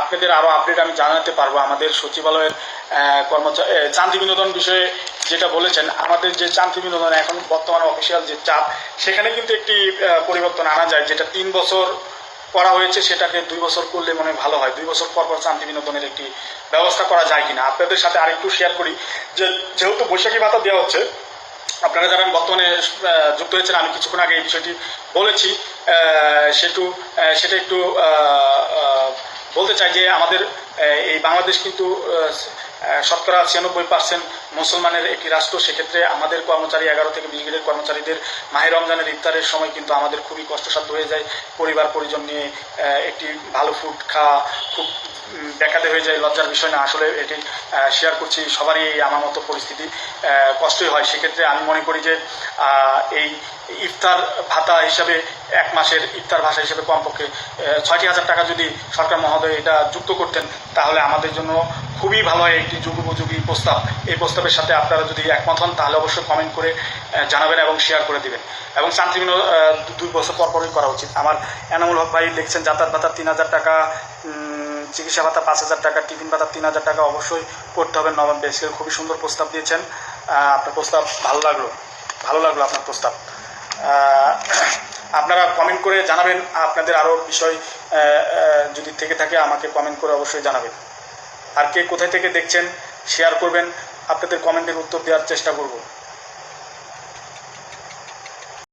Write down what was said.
আপনাদের আরও আপডেট আমি জানাতে পারব। আমাদের সচিবালয়ের কর্মচারী চান্তি বিনোদন বিষয়ে যেটা বলেছেন, আমাদের যে চান্তি বিনোদন এখন বর্তমান অফিসিয়াল যে চাপ সেখানে কিন্তু একটি পরিবর্তন আনা যায়, যেটা তিন বছর করা হয়েছে, সেটাকে দুই বছর করলে মনে ভালো হয়। দুই বছর পর পর শান্তি বিনোদনের একটি ব্যবস্থা করা যায় কিনা। আপনাদের সাথে আরেকটু শেয়ার করি, যে যেহেতু বৈশাখী ভাতা দেওয়া হচ্ছে, আপনারা যারা বর্তমানে যুক্ত হয়েছেন, আমি কিছুক্ষণ আগে এই বিষয়টি বলেছি সেটু সেটা একটু বলতে চাই যে আমাদের এই বাংলাদেশ কিন্তু শতকরা ছিয়ানব্বই পার্সেন্ট মুসলমানের একটি রাষ্ট্র, সেক্ষেত্রে আমাদের কর্মচারী এগারো থেকে বিশ গ্রেডের কর্মচারীদের মাহের রমজানের ইফতারের সময় কিন্তু আমাদের খুবই কষ্টসাধ্য হয়ে যায়। পরিবার, পরিজন নিয়ে একটি ভালো ফুড খাওয়া খুব ব্যাখ্যাতে হয়ে যায়, লজ্জার বিষয় না। আসলে এটি শেয়ার করছি সবারই এই আমার মতো পরিস্থিতি। কষ্টই হয়। সেক্ষেত্রে আমি মনে করি যে এই ইফতার ভাতা হিসাবে এক মাসের ইফতার ভাষা হিসেবে কমপক্ষে ছয়টি হাজার টাকা যদি সরকার মহোদয় এটা যুক্ত করতেন, তাহলে আমাদের জন্য খুবই ভালো হয় একটি যুগোপযোগী প্রস্তাব। এই প্রস্তাবের সাথে আপনারা যদি একমত হন, তাহলে অবশ্যই কমেন্ট করে জানাবেন এবং শেয়ার করে দিবেন। এবং শান্তিবিনো দুই বছর পর পরই করা উচিত। আমার এনামুল হক ভাই লিখছেন, যাতায়াত ভাতা তিন হাজার টাকা চিকিৎসা ভাতা পাঁচ হাজার টাকা, টিফিন ভাতা তিন হাজার টাকা অবশ্যই করতে হবে নবম বেসিকের খুবই সুন্দর প্রস্তাব দিয়েছেন। আপনার প্রস্তাব ভালো লাগল ভালো লাগল আপনার প্রস্তাব। আপনারা কমেন্ট করে জানাবেন। আপনাদের আরও বিষয় যদি থেকে থাকে, আমাকে কমেন্ট করে অবশ্যই জানাবেন। আর কে কোথায় থেকে দেখছেন শেয়ার করবেন আপনাদের কমেন্টের উত্তর দেওয়ার চেষ্টা করব।